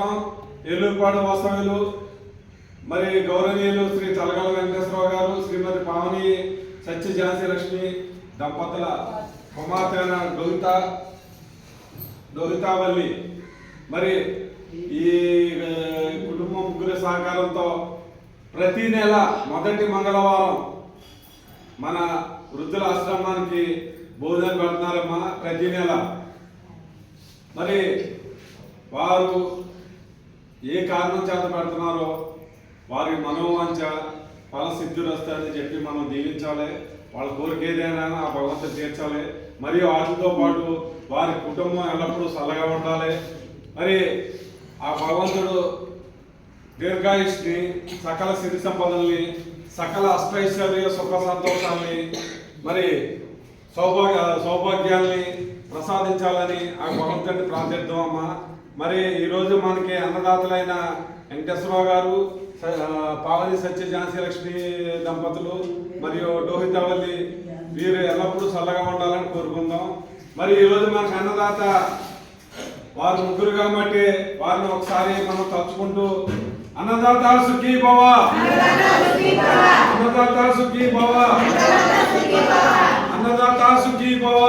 కార్యక్రమం ఏలూరుపాడు వాస్తవ్యులు మరి గౌరవనీయులు శ్రీ తలగల వెంకటేశ్వరరావు గారు శ్రీమతి పావని సత్య ఝాన్సీ లక్ష్మి దంపతుల కుమార్తె అయిన లోహిత లోహితావల్లి మరి ఈ కుటుంబ కుటుంబం ముగ్గురి సహకారంతో ప్రతి నెల మొదటి మంగళవారం మన వృద్ధుల ఆశ్రమానికి భోజనం పెడుతున్నారమ్మా ప్రతి నెల. మరి వారు ఏ కారణం చేత పెడుతున్నారో వారి మనోవాంఛ ఫలసిద్ధులు వస్తాయని చెప్పి మనం దీవించాలి. వాళ్ళ కోరిక ఏదైనా ఆ భగవంతుడు తీర్చాలి. మరియు వాటితో పాటు వారి కుటుంబం ఎల్లప్పుడూ చల్లగా ఉండాలి. మరి ఆ భగవంతుడు దీర్ఘాయుష్ని సకల సిరి సంపదల్ని సకల అష్టైశ్వర్య సుఖ సంతోషాన్ని మరి సౌభాగ్య సౌభాగ్యాల్ని ప్రసాదించాలని ఆ భగవంతుడిని ప్రార్థిద్దాం అమ్మ. మరి ఈరోజు మనకి అన్నదాతలైన వెంకటేశ్వరరావు గారు పావని సత్య ఝాన్సీ లక్ష్మి దంపతులు మరియు డోహితవల్లి వీరు ఎల్లప్పుడూ చల్లగా ఉండాలని కోరుకుందాం. మరి ఈరోజు మనకు అన్నదాత వారు ముగ్గురు కాబట్టి వారిని ఒకసారి మనం తలుచుకుంటూ అన్నదాత సుఖీ భవ. అన్నదాత సుఖీ భవ. అన్నదాత సుఖీ భవ.